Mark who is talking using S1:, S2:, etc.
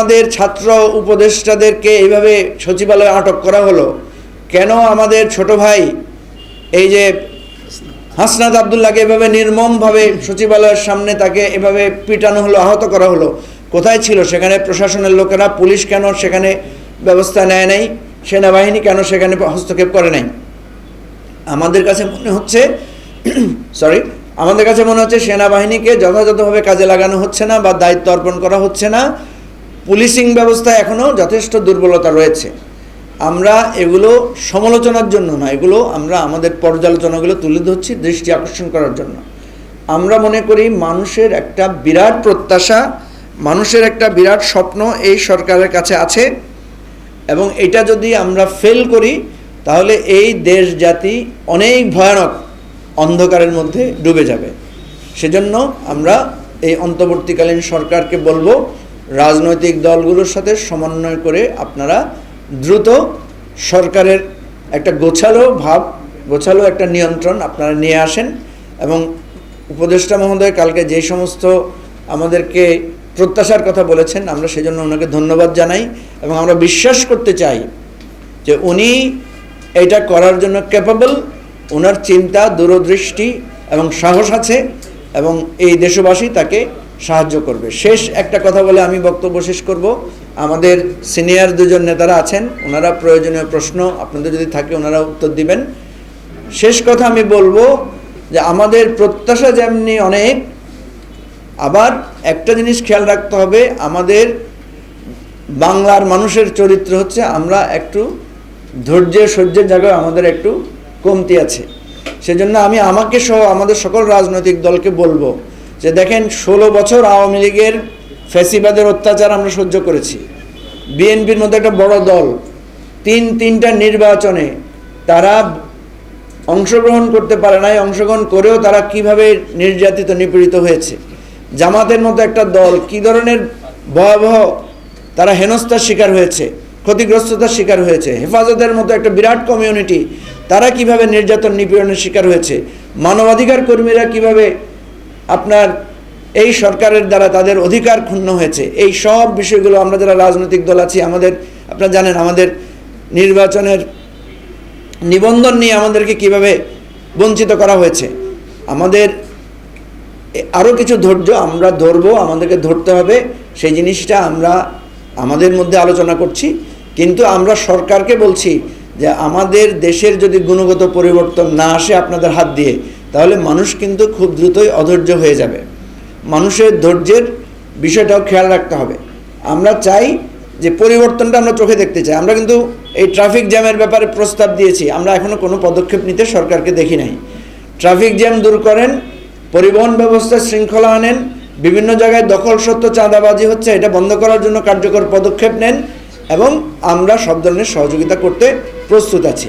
S1: আমাদের ছাত্র উপদেষ্টাদেরকে এইভাবে সচিবালয়ে আটক করা হলো? কেন আমাদের ছোট ভাই এই যে হাসনাত আবদুল্লাহকে এভাবে নির্মমভাবে সচিবালয়ের সামনে তাকে এভাবে পিটানো হলো, আহত করা হলো? কোথায় ছিল? সেখানে প্রশাসনের লোকেরা, পুলিশ কেন সেখানে ব্যবস্থা নেয় নাই? সেনাবাহিনী কেন সেখানে হস্তক্ষেপ করে নাই? আমাদের কাছে মনে হচ্ছে সরি আমাদের কাছে মনে হচ্ছে সেনাবাহিনীকে যথাযথভাবে কাজে লাগানো হচ্ছে না বা দায়িত্ব অর্পণ করা হচ্ছে না। পুলিশিং ব্যবস্থা এখনও যথেষ্ট দুর্বলতা রয়েছে। আমরা এগুলো সমালোচনার জন্য না, এগুলো আমরা আমাদের পর্যালোচনাগুলো তুলে ধরছি দৃষ্টি আকর্ষণ করার জন্য। আমরা মনে করি মানুষের একটা বিরাট প্রত্যাশা, মানুষের একটা বিরাট স্বপ্ন এই সরকারের কাছে আছে এবং এটা যদি আমরা ফেল করি, তাহলে এই দেশ জাতি অনেক ভয়ানক অন্ধকারের মধ্যে ডুবে যাবে। সেজন্য আমরা এই অন্তর্বর্তীকালীন সরকারকে বলব রাজনৈতিক দলগুলোর সাথে সমন্বয় করে আপনারা দ্রুত সরকারের একটা গোছালো ভাব, গোছালো একটা নিয়ন্ত্রণ আপনারা নিয়ে আসেন এবং উপদেষ্টা মহোদয় কালকে যে সমস্ত আমাদেরকে প্রত্যাশার কথা বলেছেন, আমরা সেজন্য ওনাকে ধন্যবাদ জানাই এবং আমরা বিশ্বাস করতে চাই যে উনি এটা করার জন্য ক্যাপাবল ওনার চিন্তা, দূরদৃষ্টি এবং সাহস আছে এবং এই দেশবাসী তাকে সাহায্য করবে। শেষ একটা কথা বলে আমি বক্তব্য শেষ করব। আমাদের সিনিয়র দুজন নেতারা আছেন, ওনারা প্রয়োজনীয় প্রশ্ন আপনাদের যদি থাকে ওনারা উত্তর দিবেন। শেষ কথা আমি বলব যে আমাদের প্রত্যাশা যেমনি অনেক, আবার একটা জিনিস খেয়াল রাখতে হবে, আমাদের বাংলার মানুষের চরিত্র হচ্ছে আমরা একটু ধৈর্যের সহ্যের জায়গায় আমাদের একটু কমতি আছে। সেজন্য আমি আমাকে সহ আমাদের সকল রাজনৈতিক দলকে বলব যে দেখেন, ষোলো বছর আওয়ামী লীগের ফ্যাসিবাদের অত্যাচার আমরা সহ্য করেছি। বিএনপির মধ্যে একটা বড় দল, তিন, তিনটা নির্বাচনে তারা অংশগ্রহণ করতে পারে নাই, অংশগ্রহণ করেও তারা কীভাবে নির্যাতিত, নিপীড়িত হয়েছে? জামাতের মতো একটা দল, কি ধরনের ভয়াবহ তারা হেনস্থার শিকার হয়েছে, ক্ষতিগ্রস্ততার শিকার হয়েছে, হেফাজতের মতো একটা বিরাট কমিউনিটি তারা কীভাবে নির্যাতন, নিপীড়নের শিকার হয়েছে? মানবাধিকার কর্মীরা কীভাবে আপনার এই সরকারের দ্বারা তাদের অধিকার ক্ষুণ্ণ হয়েছে। এই সব বিষয়গুলো আমরা যারা রাজনৈতিক দল আছি, আমাদের, আপনারা জানেন আমাদের নির্বাচনের নিবন্ধন নিয়ে আমাদেরকে কীভাবে বঞ্চিত করা হয়েছে। আমাদের আরও কিছু ধৈর্য আমরা ধরবো, আমাদেরকে ধরতে হবে, সেই জিনিসটা আমরা আমাদের মধ্যে আলোচনা করছি। কিন্তু আমরা সরকারকে বলছি যে আমাদের দেশের যদি গুণগত পরিবর্তন না আসে আপনাদের হাত দিয়ে তাহলে মানুষ কিন্তু খুব দ্রুতই অধৈর্য হয়ে যাবে। মানুষের ধৈর্যের বিষয়টাও খেয়াল রাখতে হবে। আমরা চাই যে পরিবর্তনটা আমরা চোখে দেখতে চাই। আমরা কিন্তু এই ট্রাফিক জ্যামের ব্যাপারে প্রস্তাব দিয়েছি। আমরা এখনও কোনো পদক্ষেপ নিতে সরকারকে দেখি নাই। ট্রাফিক জ্যাম দূর করেন, পরিবহন ব্যবস্থায় শৃঙ্খলা আনেন, বিভিন্ন জায়গায় দখল সত্য চাঁদাবাজি হচ্ছে, এটা বন্ধ করার জন্য কার্যকর পদক্ষেপ নেন এবং আমরা সব ধরনের সহযোগিতা করতে প্রস্তুত আছি।